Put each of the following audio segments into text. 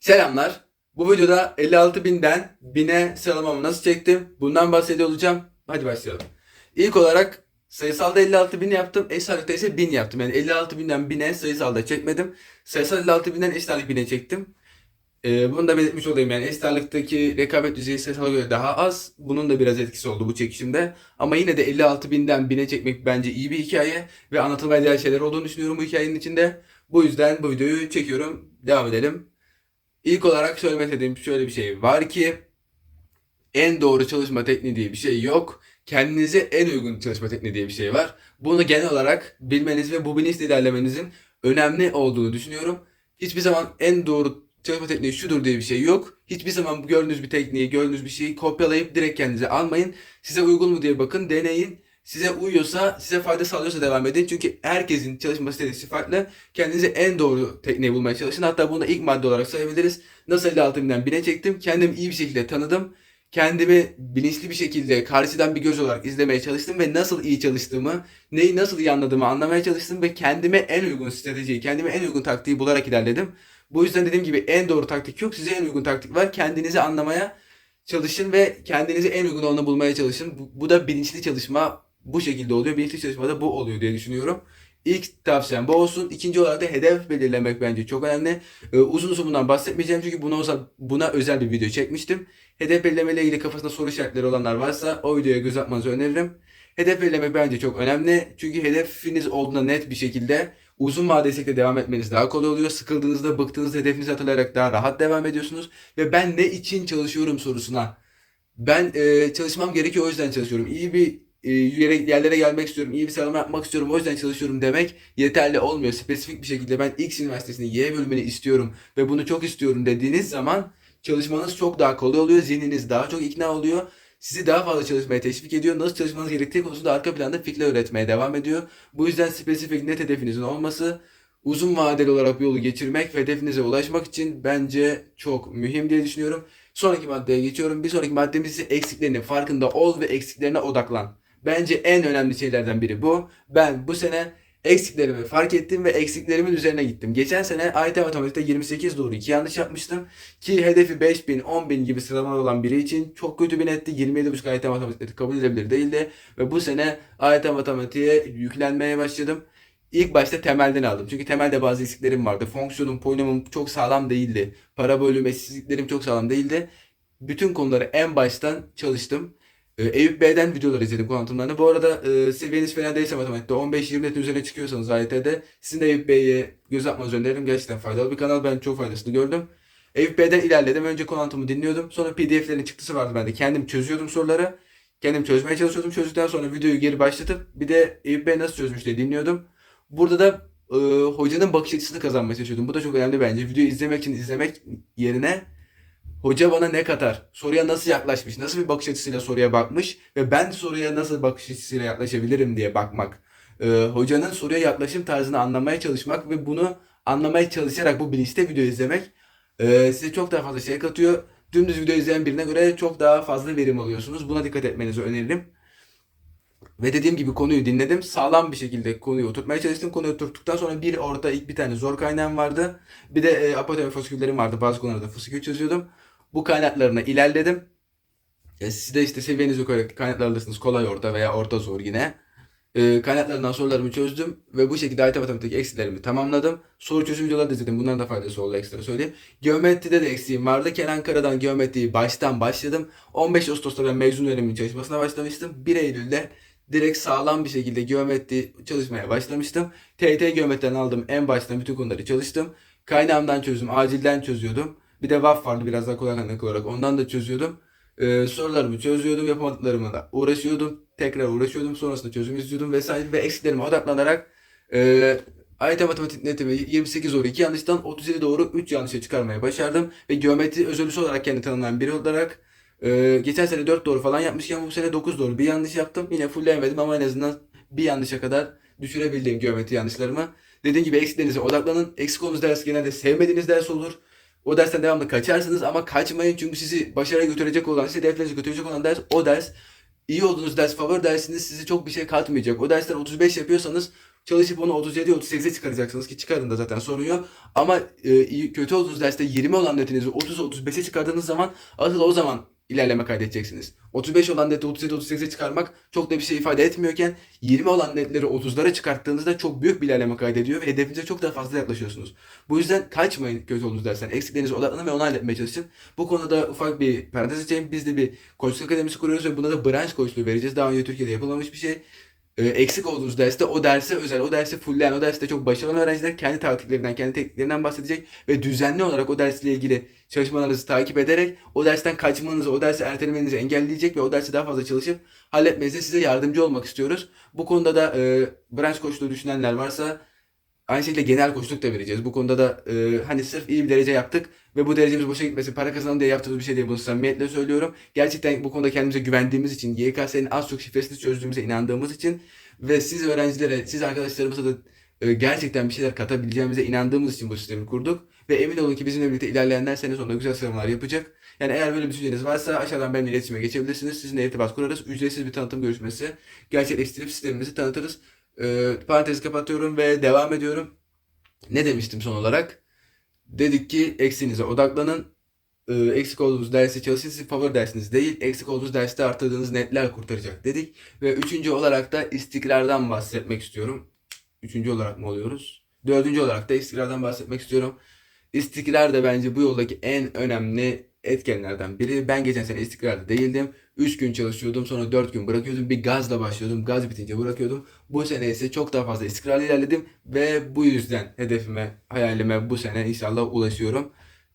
Selamlar. Bu videoda 56.000'den 1000'e sıralamamı nasıl çektim? Bundan bahsediyor olacağım. Hadi başlayalım. İlk olarak sayısalda 56.000 yaptım. Eş ağırlıkta ise 1000 yaptım. Yani 56.000'den 1000'e sayısalda çekmedim. Sayısal 56.000'den eş ağırlık 1000'e çektim. Ee, bunu da belirtmiş olayım yani eş ağırlıktaki rekabet düzeyi sayısala göre daha az. Bunun da biraz etkisi oldu bu çekişimde. Ama yine de 56.000'den 1000'e çekmek bence iyi bir hikaye. Ve anlatılmaya değer şeyler olduğunu düşünüyorum bu hikayenin içinde. Bu yüzden bu videoyu çekiyorum. Devam edelim. İlk olarak söylemek istediğim şöyle bir şey var ki en doğru çalışma tekniği diye bir şey yok. Kendinize en uygun çalışma tekniği diye bir şey var. Bunu genel olarak bilmeniz ve bu bilinçle ilerlemenizin önemli olduğunu düşünüyorum. Hiçbir zaman en doğru çalışma tekniği şudur diye bir şey yok. Hiçbir zaman gördüğünüz bir tekniği, gördüğünüz bir şeyi kopyalayıp direkt kendinize almayın. Size uygun mu diye bakın, deneyin. Size uyuyorsa, size fayda sağlıyorsa devam edin. Çünkü herkesin çalışma stratejisi farklı. Kendinize en doğru tekniği bulmaya çalışın. Hatta bunu ilk madde olarak sayabiliriz. Nasıl 56 binden 1000'e çektim. Kendimi iyi bir şekilde tanıdım. Kendimi bilinçli bir şekilde karşıdan bir göz olarak izlemeye çalıştım ve nasıl iyi çalıştığımı, neyi nasıl iyi anladığımı anlamaya çalıştım ve kendime en uygun stratejiyi, kendime en uygun taktiği bularak ilerledim. Bu yüzden dediğim gibi en doğru taktik yok. Size en uygun taktik var. Kendinizi anlamaya çalışın ve kendinize en uygun olanı bulmaya çalışın. Bu, bu da bilinçli çalışma bu şekilde oluyor. Bilinçli çalışmada bu oluyor diye düşünüyorum. İlk tavsiyem bu olsun. İkinci olarak da hedef belirlemek bence çok önemli. Ee, uzun uzun bundan bahsetmeyeceğim çünkü buna, özel- buna özel bir video çekmiştim. Hedef belirleme ile ilgili kafasında soru işaretleri olanlar varsa o videoya göz atmanızı öneririm. Hedef belirlemek bence çok önemli. Çünkü hedefiniz olduğunda net bir şekilde uzun vadeli devam etmeniz daha kolay oluyor. Sıkıldığınızda, bıktığınızda hedefinizi hatırlayarak daha rahat devam ediyorsunuz. Ve ben ne için çalışıyorum sorusuna ben e, çalışmam gerekiyor o yüzden çalışıyorum. İyi bir e, yerlere gelmek istiyorum. iyi bir sıralama yapmak istiyorum. O yüzden çalışıyorum demek yeterli olmuyor. Spesifik bir şekilde ben X üniversitesinde Y bölümünü istiyorum ve bunu çok istiyorum dediğiniz zaman çalışmanız çok daha kolay oluyor. Zihniniz daha çok ikna oluyor. Sizi daha fazla çalışmaya teşvik ediyor. Nasıl çalışmanız gerektiği konusunda arka planda fikirler üretmeye devam ediyor. Bu yüzden spesifik net hedefinizin olması uzun vadeli olarak bu yolu geçirmek ve hedefinize ulaşmak için bence çok mühim diye düşünüyorum. Sonraki maddeye geçiyorum. Bir sonraki maddemiz ise eksiklerinin farkında ol ve eksiklerine odaklan. Bence en önemli şeylerden biri bu. Ben bu sene eksiklerimi fark ettim ve eksiklerimin üzerine gittim. Geçen sene AYT matematikte 28 doğru 2 yanlış yapmıştım. Ki hedefi 5000, 10000 gibi sıralama olan biri için çok kötü bir netti. 27.5 AYT matematikte kabul edilebilir değildi. Ve bu sene AYT matematiğe yüklenmeye başladım. İlk başta temelden aldım. Çünkü temelde bazı eksiklerim vardı. Fonksiyonum, polinomum çok sağlam değildi. Parabolüm, eşsizliklerim çok sağlam değildi. Bütün konuları en baştan çalıştım. Ee, Eyüp Bey'den videolar izledim kuantumlarını. Bu arada e, seviyeniz fena değilse matematikte 15-20 netin üzerine çıkıyorsanız AYT'de sizin de Eyüp Bey'e göz atmanızı öneririm. Gerçekten faydalı bir kanal. Ben çok faydasını gördüm. Eyüp Bey'den ilerledim. Önce kuantumu dinliyordum. Sonra PDF'lerin çıktısı vardı bende. Kendim çözüyordum soruları. Kendim çözmeye çalışıyordum. Çözdükten sonra videoyu geri başlatıp bir de Eyüp Bey nasıl çözmüş diye dinliyordum. Burada da e, hocanın bakış açısını kazanmaya çalışıyordum. Bu da çok önemli bence. Videoyu izlemek için izlemek yerine hoca bana ne katar, soruya nasıl yaklaşmış, nasıl bir bakış açısıyla soruya bakmış ve ben soruya nasıl bakış açısıyla yaklaşabilirim diye bakmak. E, hocanın soruya yaklaşım tarzını anlamaya çalışmak ve bunu anlamaya çalışarak bu bilinçte video izlemek e, size çok daha fazla şey katıyor. Dümdüz video izleyen birine göre çok daha fazla verim alıyorsunuz. Buna dikkat etmenizi öneririm. Ve dediğim gibi konuyu dinledim. Sağlam bir şekilde konuyu oturtmaya çalıştım. Konuyu oturttuktan sonra bir orada ilk bir tane zor kaynağım vardı. Bir de e, apotemi fasiküllerim vardı. Bazı konularda fasikül çözüyordum. Bu kaynaklarına ilerledim. E, siz de işte seviyenize göre kaynaklar. Kolay orta veya orta zor yine. E, kaynaklarından sorularımı çözdüm ve bu şekilde AYT matematik eksilerimi tamamladım. Soru çözüm videoları da izledim. Bunların da faydası oldu ekstra söyleyeyim. Geometride de eksiğim vardı. Kenan Kara'dan geometriyi baştan başladım. 15 Ağustos'ta ben mezun öğrenimin çalışmasına başlamıştım. 1 Eylül'de direkt sağlam bir şekilde geometri çalışmaya başlamıştım. TYT geometriden aldım en baştan bütün konuları çalıştım. Kaynağımdan çözdüm, acilden çözüyordum. Bir de VAF vardı biraz daha kolay kaynak olarak ondan da çözüyordum. Ee, sorularımı çözüyordum, yapamadıklarımla uğraşıyordum. Tekrar uğraşıyordum, sonrasında çözüm izliyordum vesaire ve eksiklerime odaklanarak e, AYT matematik netimi 28 doğru 2 yanlıştan 37 doğru 3 yanlışa çıkarmaya başardım. Ve geometri özürlüsü olarak kendi tanımlanan biri olarak ee, geçen sene 4 doğru falan yapmışken bu sene 9 doğru bir yanlış yaptım. Yine fullleyemedim ama en azından bir yanlışa kadar düşürebildim geometri yanlışlarımı. Dediğim gibi eksiklerinize odaklanın. Eksik olduğunuz ders genelde sevmediğiniz ders olur. O dersten devamlı kaçarsınız ama kaçmayın çünkü sizi başarıya götürecek olan, sizi hedeflerinize götürecek olan ders o ders. İyi olduğunuz ders, favori dersiniz size çok bir şey katmayacak. O dersler 35 yapıyorsanız Çalışıp onu 37'ye 38'e çıkaracaksınız ki çıkarın da zaten sorun yok. Ama e, kötü olduğunuz derste 20 olan netinizi 30'a 35'e çıkardığınız zaman asıl o zaman ilerleme kaydedeceksiniz. 35 olan neti 37-38'e çıkarmak çok da bir şey ifade etmiyorken 20 olan netleri 30'lara çıkarttığınızda çok büyük bir ilerleme kaydediyor ve hedefinize çok daha fazla yaklaşıyorsunuz. Bu yüzden kaçmayın kötü olduğunuz dersten. Eksiklerinize odaklanın ve onu halletmeye çalışın. Bu konuda ufak bir parantez açayım. Biz de bir koçluk akademisi kuruyoruz ve buna da branş koçluğu vereceğiz. Daha önce Türkiye'de yapılmamış bir şey. Ee, eksik olduğunuz derste o derse özel, o derse fullleyen, o derste çok başarılı öğrenciler kendi taktiklerinden, kendi tekniklerinden bahsedecek ve düzenli olarak o dersle ilgili çalışmalarınızı takip ederek o dersten kaçmanızı, o dersi ertelemenizi engelleyecek ve o dersi daha fazla çalışıp halletmenize size yardımcı olmak istiyoruz. Bu konuda da e, branş koçluğu düşünenler varsa aynı şekilde genel koçluk da vereceğiz. Bu konuda da e, hani sırf iyi bir derece yaptık ve bu derecemiz boşa gitmesin, para kazanalım diye yaptığımız bir şey değil. Bunu samimiyetle söylüyorum. Gerçekten bu konuda kendimize güvendiğimiz için, YKS'nin az çok şifresini çözdüğümüze inandığımız için ve siz öğrencilere, siz arkadaşlarımıza da e, gerçekten bir şeyler katabileceğimize inandığımız için bu sistemi kurduk. Ve emin olun ki bizimle birlikte ilerleyenler sene sonunda güzel sıralamalar yapacak. Yani eğer böyle bir düşünceniz varsa aşağıdan benimle iletişime geçebilirsiniz. Sizinle irtibat kurarız. Ücretsiz bir tanıtım görüşmesi gerçekleştirip sistemimizi tanıtırız. E, parantezi kapatıyorum ve devam ediyorum. Ne demiştim son olarak? Dedik ki eksiğinize odaklanın. Ee, eksik olduğunuz dersi çalışın. Sizin favori dersiniz değil. Eksik olduğunuz derste artırdığınız netler kurtaracak dedik. Ve üçüncü olarak da istikrardan bahsetmek istiyorum. Üçüncü olarak mı oluyoruz? Dördüncü olarak da istikrardan bahsetmek istiyorum. İstikrar da bence bu yoldaki en önemli etkenlerden biri. Ben geçen sene istikrarda değildim. 3 gün çalışıyordum sonra 4 gün bırakıyordum. Bir gazla başlıyordum. Gaz bitince bırakıyordum. Bu sene ise çok daha fazla istikrarlı ilerledim. Ve bu yüzden hedefime, hayalime bu sene inşallah ulaşıyorum.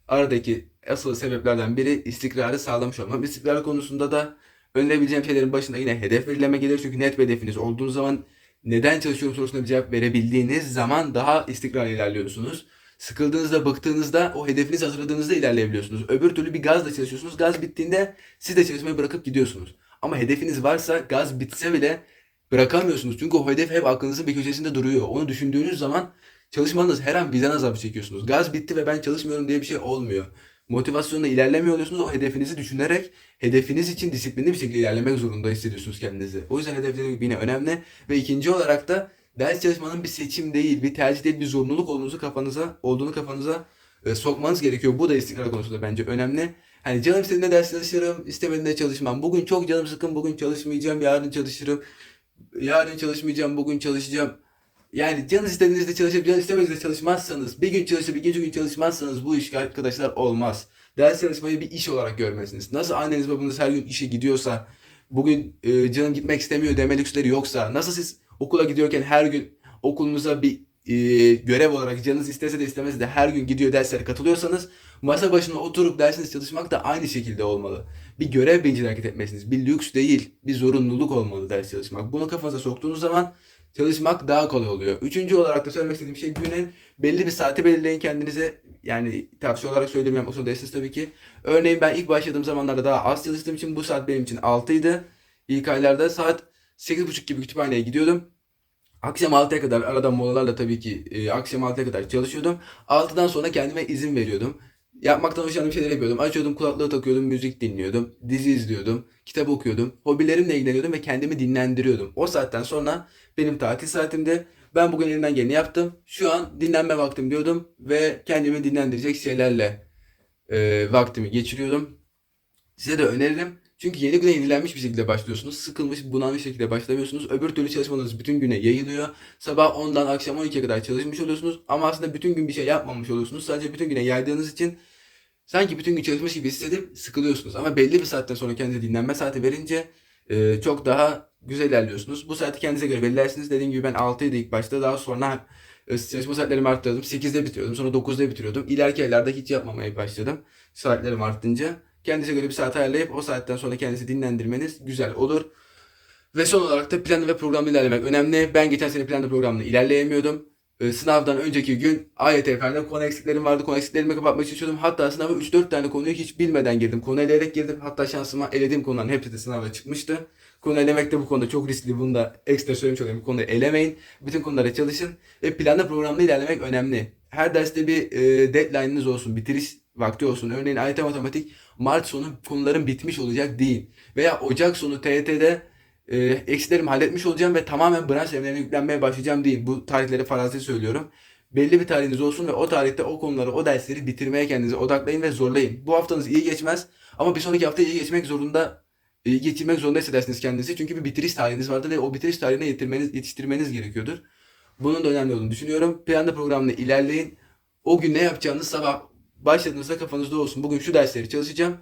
Aradaki asıl sebeplerden biri istikrarı sağlamış olmam. İstikrar konusunda da önleyebileceğim şeylerin başında yine hedef belirleme gelir. Çünkü net bir hedefiniz olduğu zaman neden çalışıyorum sorusuna bir cevap verebildiğiniz zaman daha istikrarlı ilerliyorsunuz. Sıkıldığınızda, bıktığınızda, o hedefinizi hazırladığınızda ilerleyebiliyorsunuz. Öbür türlü bir gazla çalışıyorsunuz. Gaz bittiğinde siz de çalışmayı bırakıp gidiyorsunuz. Ama hedefiniz varsa gaz bitse bile bırakamıyorsunuz. Çünkü o hedef hep aklınızın bir köşesinde duruyor. Onu düşündüğünüz zaman çalışmanız her an vicdan azabı çekiyorsunuz. Gaz bitti ve ben çalışmıyorum diye bir şey olmuyor. Motivasyonla ilerlemiyor oluyorsunuz. O hedefinizi düşünerek hedefiniz için disiplinli bir şekilde ilerlemek zorunda hissediyorsunuz kendinizi. O yüzden hedeflerim yine önemli. Ve ikinci olarak da ders çalışmanın bir seçim değil, bir tercih değil, bir zorunluluk olduğunuzu kafanıza, olduğunu kafanıza e, sokmanız gerekiyor. Bu da istikrar konusunda bence önemli. Hani canım istediğinde ders çalışırım, istemediğinde çalışmam. Bugün çok canım sıkın, bugün çalışmayacağım, yarın çalışırım. Yarın çalışmayacağım, bugün çalışacağım. Yani canınız istediğinizde çalışıp canınız istemediğinizde çalışmazsanız, bir gün çalışıp ikinci gün çalışmazsanız bu iş arkadaşlar olmaz. Ders çalışmayı bir iş olarak görmelisiniz. Nasıl anneniz babanız her gün işe gidiyorsa, bugün e, canım gitmek istemiyor deme lüksleri yoksa, nasıl siz okula gidiyorken her gün okulunuza bir e, görev olarak canınız istese de istemese de her gün gidiyor derslere katılıyorsanız, masa başına oturup dersiniz çalışmak da aynı şekilde olmalı. Bir görev bilincinde hareket etmesiniz. Bir lüks değil, bir zorunluluk olmalı ders çalışmak. Bunu kafanıza soktuğunuz zaman çalışmak daha kolay oluyor. Üçüncü olarak da söylemek istediğim şey günün belli bir saati belirleyin kendinize. Yani tavsiye olarak söylemiyorum. O sırada tabii ki. Örneğin ben ilk başladığım zamanlarda daha az çalıştığım için bu saat benim için 6'ydı. İlk aylarda saat 8.30 gibi kütüphaneye gidiyordum. Akşam 6'ya kadar arada molalarla tabii ki e, akşam 6'ya kadar çalışıyordum. 6'dan sonra kendime izin veriyordum. Yapmaktan hoşlandığım şeyler yapıyordum. Açıyordum kulaklığı takıyordum, müzik dinliyordum, dizi izliyordum, kitap okuyordum, hobilerimle ilgileniyordum ve kendimi dinlendiriyordum. O saatten sonra benim tatil saatimde ben bugün elimden geleni yaptım. Şu an dinlenme vaktim diyordum ve kendimi dinlendirecek şeylerle e, vaktimi geçiriyordum. Size de öneririm. Çünkü yeni güne yenilenmiş bir şekilde başlıyorsunuz. Sıkılmış, bunalmış şekilde başlamıyorsunuz. Öbür türlü çalışmanız bütün güne yayılıyor. Sabah 10'dan akşam 12'ye kadar çalışmış oluyorsunuz. Ama aslında bütün gün bir şey yapmamış oluyorsunuz. Sadece bütün güne yaydığınız için sanki bütün gün çalışmış gibi hissedip sıkılıyorsunuz. Ama belli bir saatten sonra kendinize dinlenme saati verince e, çok daha güzel ilerliyorsunuz. Bu saati kendinize göre belirlersiniz. Dediğim gibi ben 6'ydı ilk başta. Daha sonra e, çalışma saatlerimi arttırdım. 8'de bitiriyordum. Sonra 9'da bitiriyordum. İleriki aylarda hiç yapmamaya başladım. Saatlerim arttınca. Kendinize göre bir saat ayarlayıp o saatten sonra kendinizi dinlendirmeniz güzel olur. Ve son olarak da planlı ve programlı ilerlemek önemli. Ben geçen sene planlı programlı ilerleyemiyordum. Ee, sınavdan önceki gün AYTF'de konu eksiklerim vardı. Konu eksiklerimi kapatmaya çalışıyordum. Hatta sınava 3-4 tane konuyu hiç bilmeden girdim. Konu eleyerek girdim. Hatta şansıma elediğim konuların hepsi de sınavda çıkmıştı. Konu elemek de bu konuda çok riskli. Bunu da ekstra söylemiş olayım. Bu konuyu elemeyin. Bütün konulara çalışın. Ve planlı programlı ilerlemek önemli. Her derste bir e, deadline'ınız olsun. Bitiriş vakti olsun. Örneğin AYT matematik Mart sonu konuların bitmiş olacak değil. Veya Ocak sonu TYT'de e, eksilerimi halletmiş olacağım ve tamamen branş evlerine yüklenmeye başlayacağım değil. Bu tarihleri farazi söylüyorum. Belli bir tarihiniz olsun ve o tarihte o konuları, o dersleri bitirmeye kendinizi odaklayın ve zorlayın. Bu haftanız iyi geçmez ama bir sonraki hafta iyi geçmek zorunda, iyi geçirmek zorunda hissedersiniz kendinizi. Çünkü bir bitiriş tarihiniz vardır ve o bitiriş tarihine yetiştirmeniz, yetiştirmeniz gerekiyordur. Bunun da önemli olduğunu düşünüyorum. Planlı programla ilerleyin. O gün ne yapacağınız sabah başladığınızda kafanızda olsun. Bugün şu dersleri çalışacağım.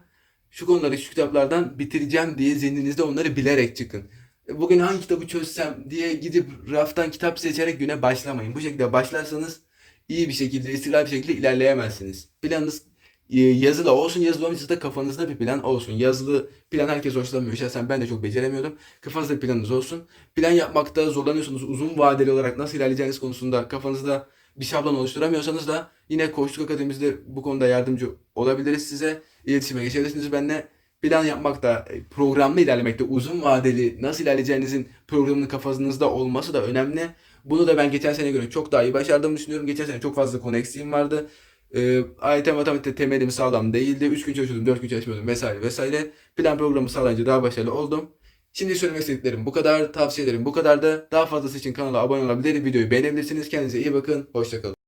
Şu konuları şu kitaplardan bitireceğim diye zihninizde onları bilerek çıkın. Bugün hangi kitabı çözsem diye gidip raftan kitap seçerek güne başlamayın. Bu şekilde başlarsanız iyi bir şekilde, istikrarlı bir şekilde ilerleyemezsiniz. Planınız e, yazılı olsun, yazılı olmayacaksa da kafanızda bir plan olsun. Yazılı plan herkes hoşlanmıyor. Şahsen ben de çok beceremiyordum. Kafanızda planınız olsun. Plan yapmakta zorlanıyorsanız uzun vadeli olarak nasıl ilerleyeceğiniz konusunda kafanızda bir şablon oluşturamıyorsanız da yine Koçluk Akademimizde bu konuda yardımcı olabiliriz size. İletişime geçebilirsiniz benimle. Plan yapmakta, e, programlı ilerlemekte, uzun vadeli nasıl ilerleyeceğinizin programının kafanızda olması da önemli. Bunu da ben geçen sene göre çok daha iyi başardığımı düşünüyorum. Geçen sene çok fazla konu vardı. Ee, AYT matematikte temelim sağlam değildi. 3 gün çalışıyordum, 4 gün çalışmıyordum vesaire vesaire. Plan programı sağlayınca daha başarılı oldum. Şimdi söylemek istediklerim bu kadar. Tavsiyelerim bu kadardı. Daha fazlası için kanala abone olabilir. Videoyu beğenebilirsiniz. Kendinize iyi bakın. Hoşçakalın.